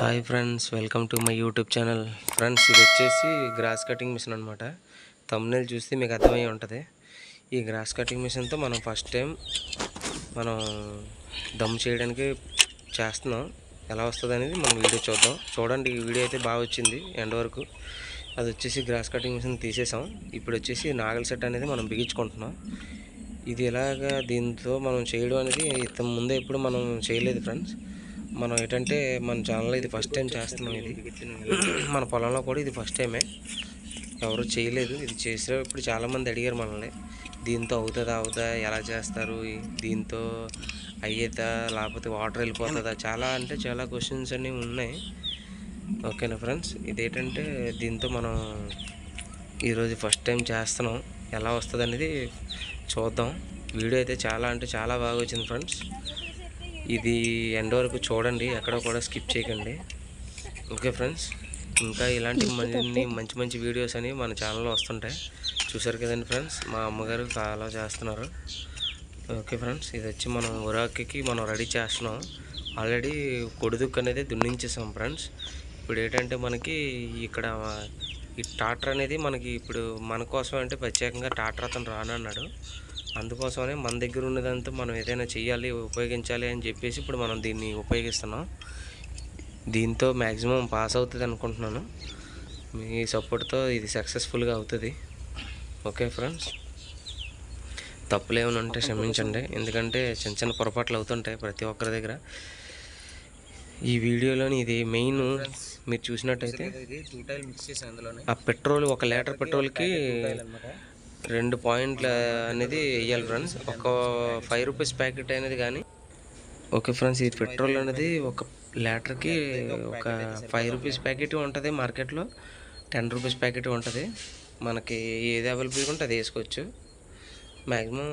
Hi friends welcome to my YouTube channel. Friends ఇది వచ్చేసి grass cutting machine అనమాట thumbnail చూస్తే మీకు అర్థమై ఉంటుంది. ఈ గ్రాస్ కటింగ్ మిషన్తో మనం ఫస్ట్ టైం మనం దమ్ చేయడానికి చేస్తున్నాం. ఎలా వస్తుంది అనేది మనం వీడియో చూద్దాం. చూడండి ఈ వీడియో అయితే బాగా వచ్చింది ఎండ్ వరకు. అది వచ్చేసి గ్రాస్ కటింగ్ మిషన్ తీసేసాం. ఇప్పుడు వచ్చేసి నాగల్ సెట్ అనేది మనం బిగించుకుంటున్నాం. ఇది ఎలాగా దీంతో మనం చేయడం అనేది ఇంత ముందే ఎప్పుడు మనం చేయలేదు ఫ్రెండ్స్. మనం ఏంటంటే మన ఛానల్లో ఇది ఫస్ట్ టైం చేస్తున్నాం ఇది. మన పొలంలో కూడా ఇది ఫస్ట్ టైమే ఎవరు చేయలేదు. ఇది చేసేటప్పుడు చాలామంది అడిగారు మనల్ని దీంతో అవుతుందా అవుతా? ఎలా చేస్తారు? దీంతో అయ్యేదా? లేకపోతే వాటర్ వెళ్ళిపోతుందా? చాలా అంటే చాలా క్వశ్చన్స్ అన్నీ ఉన్నాయి. ఓకేనా ఫ్రెండ్స్ ఇదేంటంటే దీంతో మనం ఈరోజు ఫస్ట్ టైం చేస్తున్నాం. ఎలా వస్తుంది అనేది చూద్దాం. వీడియో అయితే చాలా అంటే చాలా బాగా వచ్చింది ఫ్రెండ్స్ ఇది ఎండ్ వరకు చూడండి ఎక్కడ కూడా స్కిప్ చేయకండి. ఓకే ఫ్రెండ్స్ ఇంకా ఇలాంటి మరిన్ని మంచి మంచి వీడియోస్ అని మన ఛానల్లో వస్తుంటాయి. చూసారు కదండి ఫ్రెండ్స్ మా అమ్మగారు చాలా చేస్తున్నారు. ఓకే ఫ్రెండ్స్ ఇది వచ్చి మనం ఉరాకికి మనం రెడీ చేస్తున్నాం. ఆల్రెడీ కొడుదుక్కు అనేది దున్నించేసాం ఫ్రెండ్స్ ఇప్పుడు ఏంటంటే మనకి ఇక్కడ ఈ టాటర్ అనేది మనకి ఇప్పుడు మన కోసం అంటే ప్రత్యేకంగా టాటర్ అతను రానన్నాడు. అందుకోసమనే మన దగ్గర ఉన్నదంతా మనం ఏదైనా చెయ్యాలి ఉపయోగించాలి అని చెప్పేసి ఇప్పుడు మనం దీన్ని ఉపయోగిస్తున్నాం. దీంతో మ్యాక్సిమం పాస్ అవుతుంది అనుకుంటున్నాను. మీ సపోర్ట్తో ఇది సక్సెస్ఫుల్గా అవుతుంది. Okay friends? తప్పులు ఏమైనా ఉంటే క్షమించండి. ఎందుకంటే చిన్న చిన్న పొరపాట్లు అవుతుంటాయి ప్రతి ఒక్కరి దగ్గర. ఈ వీడియోలోని ఇది మెయిన్ మీరు చూసినట్టయితే ఆ పెట్రోల్ ఒక లీటర్ పెట్రోల్కి రెండు పాయింట్ల అనేది వేయాలి ఫ్రెండ్స్ ఒక ఫైవ్ రూపీస్ ప్యాకెట్ అనేది కానీ ఓకే ఫ్రెండ్స్ ఈ పెట్రోల్ అనేది ఒక లీటర్కి ఒక ఫైవ్ రూపీస్ ప్యాకెట్ ఉంటుంది మార్కెట్లో టెన్ రూపీస్ ప్యాకెట్ ఉంటుంది. మనకి ఏది అవైలబుల్గా ఉంటే అది వేసుకోవచ్చు. మ్యాక్సిమం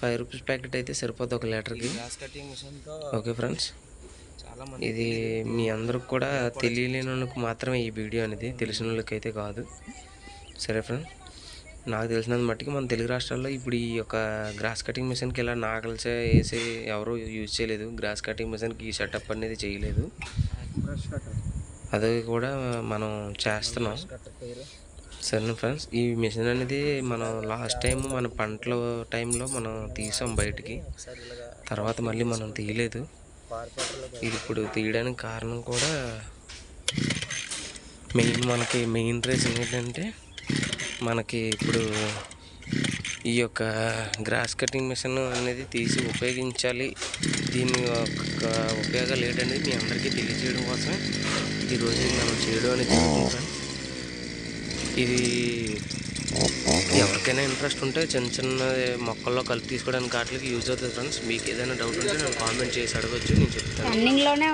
ఫైవ్ రూపీస్ ప్యాకెట్ అయితే సరిపోతుంది ఒక లీటర్కి ఓకే ఫ్రెండ్స్ చాలా ఇది మీ అందరికి కూడా తెలియలేని వాళ్ళకి మాత్రమే ఈ వీడియో అనేది తెలిసిన వాళ్ళకైతే కాదు. సరే ఫ్రెండ్స్ నాకు తెలిసినంత మట్టుకి మన తెలుగు రాష్ట్రాల్లో ఇప్పుడు ఈ యొక్క గ్రాస్ కటింగ్ మిషన్కి ఇలా నాగల్సే వేసి ఎవరు యూజ్ చేయలేదు. గ్రాస్ కటింగ్ మిషన్కి ఈ సెటప్ అనేది చేయలేదు. అది కూడా మనం చేస్తున్నాం. సరే ఫ్రెండ్స్ ఈ మిషన్ అనేది మనం లాస్ట్ టైం మన పంటల టైంలో మనం తీసాం బయటికి. తర్వాత మళ్ళీ మనం తీయలేదు. ఇది ఇప్పుడు తీయడానికి కారణం కూడా మెయిన్ మనకి మెయిన్ రీజన్ ఏంటంటే మనకి ఇప్పుడు ఈ యొక్క గ్రాస్ కటింగ్ మిషన్ అనేది తీసి ఉపయోగించాలి. దీని యొక్క ఉపయోగాలు ఏంటనేది మీ అందరికీ తెలియజేయడం కోసం ఈరోజు మనం చేయడం అనేది జరుగుతుంది. ఇది ఎవరికైనా ఇంట్రెస్ట్ ఉంటే చిన్న చిన్న మొక్కల్లో కలిపి తీసుకోవడానికి వాటికి యూజ్ అవుతుంది ఫ్రెండ్స్. మీకు ఏదైనా డౌట్ ఉంటే నేను కామెంట్ చేసి అడగచ్చు నేను చెప్తాను. రన్నింగ్లోనే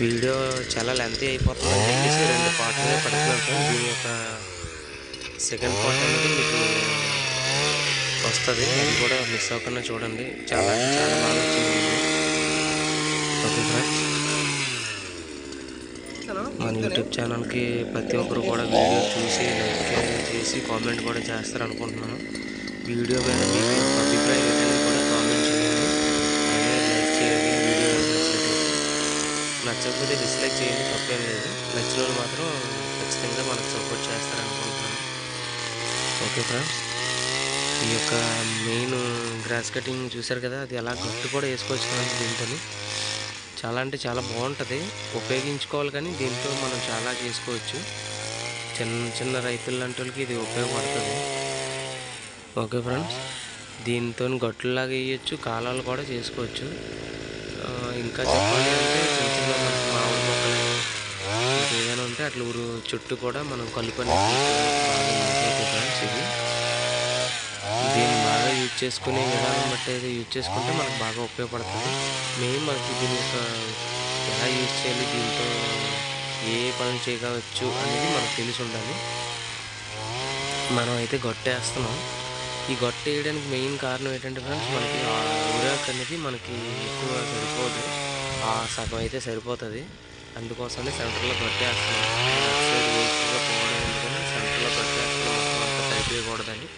వీడియో చాలా లెంతీ అయిపోతుంది అని రెండు పాటలు పడుతున్నాను దీని యొక్క సెకండ్ పార్ట్ అనేది మీకు వస్తుంది. అది కూడా మిస్ అవ్వకుండా చూడండి. చాలా చాలా బాగా వచ్చింది ఓకే ఫ్రెండ్స్ మన యూట్యూబ్ ఛానల్కి ప్రతి ఒక్కరు కూడా వీడియో చూసి లైక్ చేసి కామెంట్ కూడా చేస్తారు అనుకుంటున్నాను వీడియో మీద మీకు అభిప్రాయం ఏంటనేది కూడా కామెంట్ చేయండి అలాగే లైక్ చేయండి వీడియో నచ్చినట్లయితే నచ్చకపోతే డిస్లైక్ చేయండి తప్పేం లేదు. నచ్చిన వాళ్ళు మాత్రం ఖచ్చితంగా మనకు సపోర్ట్ చేస్తారనుకుంటున్నాను. ఓకే ఫ్రెండ్స్ ఈ యొక్క మెయిన్ గ్రాస్ కటింగ్ చూసారు కదా అది ఎలా గట్టు కూడా వేసుకోవచ్చు ఫ్రెండ్స్ దీంతో చాలా అంటే చాలా బాగుంటుంది. ఉపయోగించుకోవాలి కానీ దీంతో మనం చాలా చేసుకోవచ్చు. చిన్న చిన్న రైతుల లాంటి ఇది ఉపయోగపడుతుంది. ఓకే ఫ్రెండ్స్ దీంతో గట్టులాగా వేయచ్చు కాలాలు కూడా చేసుకోవచ్చు. ఇంకా చెప్పాలి అంటే చిన్న చిన్న మనకి మామిడి మొక్కలు అయితే అట్లా ఊరు చుట్టూ కూడా మనం కలుపు ఫ్రెండ్స్ ఇది. దీన్ని బాగా యూజ్ చేసుకునే విధానం బట్టి అయితే యూజ్ చేసుకుంటే మనకు బాగా ఉపయోగపడుతుంది. మెయిన్ మనకి దీని యొక్క ఎలా యూజ్ చేయాలి దీంతో ఏ పనులు చేయవచ్చు అనేది మనకు తెలిసి ఉండాలి. మనం అయితే గొట్టేస్తున్నాం. ఈ గొట్ట వేయడానికి మెయిన్ కారణం ఏంటంటే ఫ్రెండ్స్ మనకి ఆ ఉరాక్ అనేది మనకి ఎక్కువ సరిపోదు. ఆ సగం అయితే సరిపోతుంది. అందుకోసమే సెంటర్లో కట్టేస్తున్నాం వేస్ట్గా పోవడం ఎందుకని సెంటర్లో కట్టేస్తున్నాం మొత్తం అంతా సరిపోయకూడదని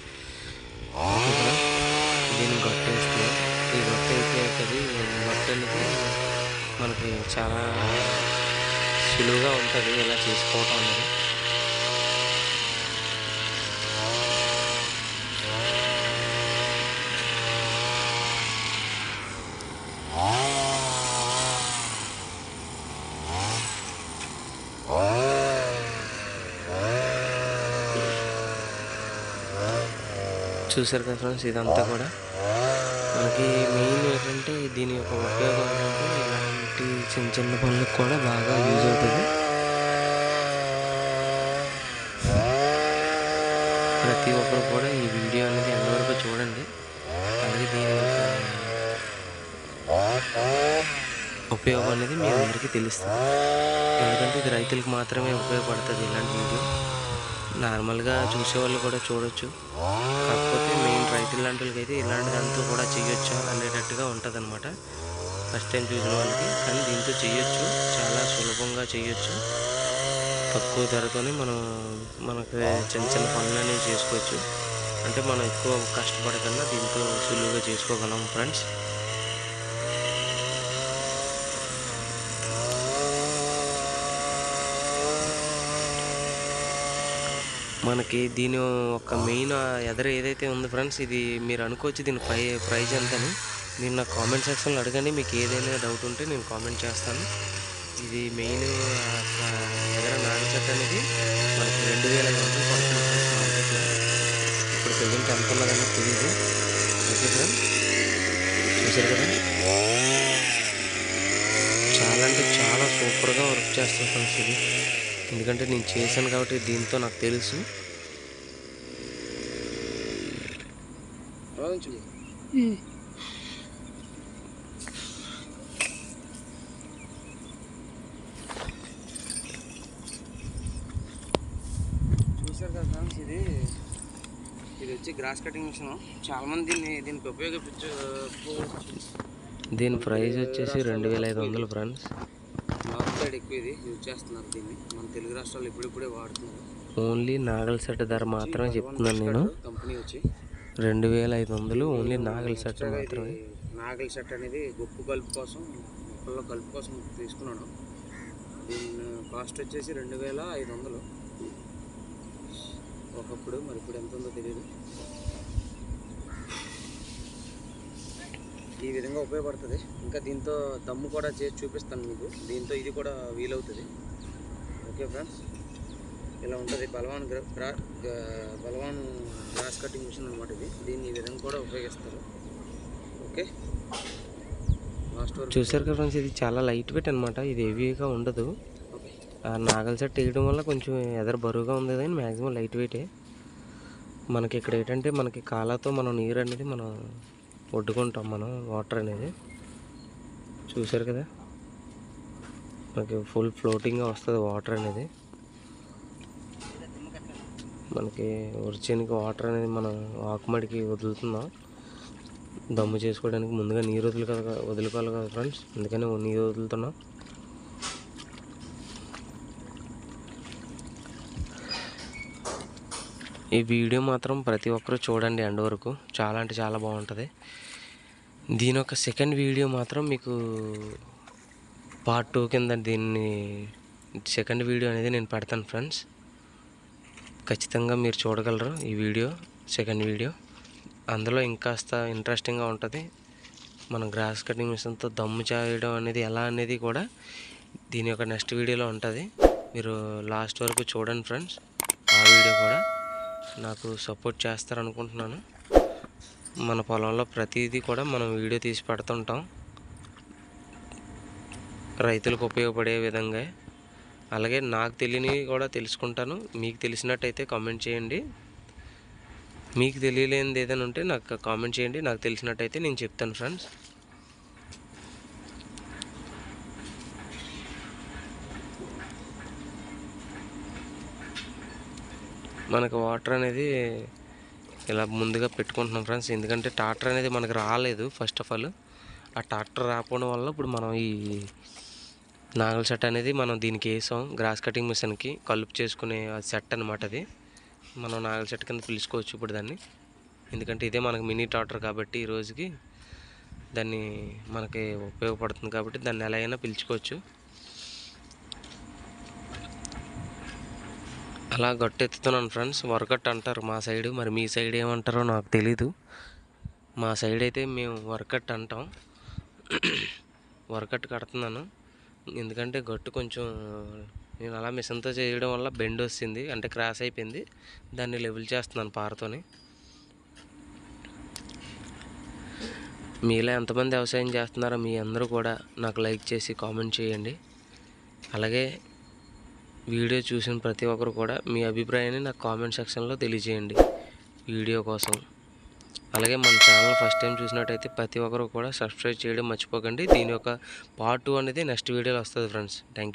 ఓకే దీన్ని గొట్టేస్తున్నాం ఈ గొట్ట అయిపోయాక అది మనకి చాలా సులువుగా ఉంటుంది. ఇలా చేసుకోవటం అనేది. చూసారు కదా ఫ్రెండ్స్ ఇదంతా కూడా. మనకి మెయిన్ ఏంటంటే దీని యొక్క ఉపయోగం ఏంటంటే ఇలాంటి చిన్న చిన్న పనులకు కూడా బాగా యూజ్ అవుతుంది. ప్రతి ఒక్కరు కూడా ఈ వీడియో అనేది ఎంతవరకు చూడండి అలాగే దీని యొక్క ఉపయోగం అనేది మీ అందరికీ తెలుస్తుంది. ఎందుకంటే ఇది రైతులకు మాత్రమే ఉపయోగపడుతుంది ఇలాంటి వీడియో నార్మల్గా చూసేవాళ్ళు కూడా చూడొచ్చు. కాకపోతే మెయిన్ రైతులు లాంటి వాళ్ళకి అయితే ఇలాంటి దాంతో కూడా చేయొచ్చు అనేటట్టుగా ఉంటుంది అనమాట ఫస్ట్ టైం చూసిన వాళ్ళకి. కానీ దీంతో చేయొచ్చు చాలా సులభంగా చేయొచ్చు తక్కువ ధరతోనే మనం మనకు చిన్న చిన్న పనులు అనేవి చేసుకోవచ్చు. అంటే మనం ఎక్కువ కష్టపడకుండా దీంతో సులువుగా చేసుకోగలం ఫ్రెండ్స్ మనకి దీని ఒక మెయిన్ ఎదర ఏదైతే ఉంది ఫ్రెండ్స్ ఇది మీరు అనుకోవచ్చు దీని ప్రై ప్రైజ్ ఎంతని మీరు నా కామెంట్ సెక్షన్లో అడగండి. మీకు ఏదైనా డౌట్ ఉంటే నేను కామెంట్ చేస్తాను. ఇది మెయిన్ ఎదర నాగ చెట్టు అనేది మనకి రెండు వేల ఐదు వందలు పడుతుంది ఇప్పుడు ప్రజెంట్ ఎంత ఉన్నదన్నది తెలియదు ఓకే ఫ్రెండ్ చూసారు కదా? చాలా అంటే చాలా సూపర్గా వర్క్ చేస్తుంది ఫ్రెండ్స్ ఇది. ఎందుకంటే నేను చేశాను కాబట్టి దీంతో నాకు తెలుసు. చూసారు కదా ఫ్రెండ్స్ ఇది. ఇది వచ్చి గ్రాస్ కటింగ్ మిషన్. చాలా మంది దీన్ని దీనికి ఉపయోగించు దీని ప్రైస్ వచ్చేసి రెండు వేల ఐదు వందలు ఫ్రెండ్స్. సైడ్ ఎక్కువ ఇది యూజ్ చేస్తున్నారు దీన్ని. మన తెలుగు రాష్ట్రాలు ఇప్పుడిప్పుడే వాడుతున్నారు. ఓన్లీ నాగల్ సెట్ ధర మాత్రమే చెప్తున్నాను నేను. కంపెనీ వచ్చి రెండు వేల ఐదు వందలు ఓన్లీ నాగల్ సెట్ మాత్రమే. నాగల్ సెట్ అనేది గొప్పు కలుపు కోసం మొక్కల్లో కలుపు కోసం తీసుకున్నాను దీని కాస్ట్ వచ్చేసి రెండు వేల ఐదు వందలు. ఒకప్పుడు మరి ఇప్పుడు ఎంత ఉందో తెలియదు. ఈ విధంగా ఉపయోగపడుతుంది. ఇంకా దీంతో దమ్ము కూడా చేసి చూపిస్తాను మీకు. దీంతో ఇది కూడా వీలవుతుంది. Okay friends? ఇలా ఉంటుంది. Balwaan Balwaan grass cutting machine అనమాట ఇది. దీన్ని ఈ విధంగా కూడా ఉపయోగిస్తారు. ఓకే? లాస్ట్ వరకు చూసారు కదా ఫ్రెండ్స్ ఇది చాలా లైట్ వెయిట్ అనమాట ఇది హెవీగా ఉండదు. నాగల్ సెట్ వేయడం వల్ల కొంచెం ఎదర బరువుగా ఉంది కానీ మ్యాక్సిమం లైట్ వెయిటే మనకి ఇక్కడ ఏంటంటే మనకి కాలాతో మనం నీరు అనేది మనం ఒడ్డుకుంటాం మనం వాటర్ అనేది. చూసారు కదా? మనకి ఫుల్ ఫ్లోటింగ్గా వస్తుంది వాటర్ అనేది. మనకి ఉరిచేనికి వాటర్ అనేది మనం ఆకుమడికి వదులుతున్నాం. దమ్ము చేసుకోవడానికి ముందుగా నీరు వదులు కదా వదులుకోవాలి కదా ఫ్రెండ్స్ అందుకని నీరు వదులుతున్నాం. ఈ వీడియో మాత్రం ప్రతి ఒక్కరూ చూడండి ఎండ్ వరకు. చాలా అంటే చాలా బాగుంటుంది. దీని ఒక సెకండ్ వీడియో మాత్రం మీకు పార్ట్ టూ కింద దీన్ని సెకండ్ వీడియో అనేది నేను పెడతాను ఫ్రెండ్స్. ఖచ్చితంగా మీరు చూడగలరు ఈ వీడియో సెకండ్ వీడియో. అందులో ఇంకాస్త ఇంట్రెస్టింగ్గా ఉంటుంది. మనం గ్రాస్ కటింగ్ మిషన్తో దమ్ము చేయడం అనేది ఎలా అనేది కూడా దీని యొక్క నెక్స్ట్ వీడియోలో ఉంటుంది. మీరు లాస్ట్ వరకు చూడండి ఫ్రెండ్స్. ఆ వీడియో కూడా నాకు సపోర్ట్ చేస్తారనుకుంటున్నాను. మన పొలంలో ప్రతిదీ కూడా మనం వీడియో తీసి పెడుతుంటాం. రైతులకు ఉపయోగపడే విధంగా. అలాగే నాకు తెలియనివి కూడా తెలుసుకుంటాను. మీకు తెలిసినట్టయితే కామెంట్ చేయండి. మీకు తెలియలేనిది ఏదైనా ఉంటే నాకు కామెంట్ చేయండి. నాకు తెలిసినట్టయితే నేను చెప్తాను ఫ్రెండ్స్ మనకు వాటర్ అనేది ఇలా ముందుగా పెట్టుకుంటున్నాం ఫ్రెండ్స్ ఎందుకంటే ట్రాక్టర్ అనేది మనకు రాలేదు ఫస్ట్ ఆఫ్ ఆల్ ఆ ట్రాక్టర్ రాకపోవడం వల్ల ఇప్పుడు మనం ఈ నాగల సెట్ అనేది మనం దీనికి వేసాం. గ్రాస్ కటింగ్ మిషన్కి కలుపు చేసుకునే సెట్ అనమాట అది. మనం నాగల సెట్ కింద పిలుచుకోవచ్చు ఇప్పుడు దాన్ని. ఎందుకంటే ఇదే మనకు మినీ ట్రాక్టర్ కాబట్టి ఈ రోజుకి దాన్ని మనకి ఉపయోగపడుతుంది కాబట్టి దాన్ని ఎలా అయినా పిలుచుకోవచ్చు. అలా గట్టెత్తుతున్నాను ఫ్రెండ్స్ వర్కట్ అంటారు మా సైడ్. మరి మీ సైడ్ ఏమంటారో నాకు తెలీదు. మా సైడ్ అయితే మేము వర్కట్ అంటాం. వర్కట్ కడుతున్నాను. ఎందుకంటే గట్టు కొంచెం నేను అలా మిషన్తో చేయడం వల్ల బెండ్ వచ్చింది అంటే క్రాస్ అయిపోయింది. దాన్ని లెవెల్ చేస్తున్నాను పారతోని. మీలో ఎంతమంది వ్యవసాయం చేస్తున్నారో మీ అందరూ కూడా నాకు లైక్ చేసి కామెంట్ చేయండి. అలాగే వీడియో చూసిన ప్రతి ఒక్కరు కూడా మీ అభిప్రాయాన్ని నాకు కామెంట్ సెక్షన్లో తెలియజేయండి వీడియో కోసం. అలాగే మన ఛానల్ ఫస్ట్ టైం చూసినట్టయితే ప్రతి ఒక్కరు కూడా సబ్స్క్రైబ్ చేయడం మర్చిపోకండి. దీని యొక్క పార్ట్ టూ అనేది నెక్స్ట్ వీడియోలో వస్తుంది ఫ్రెండ్స్. Thank you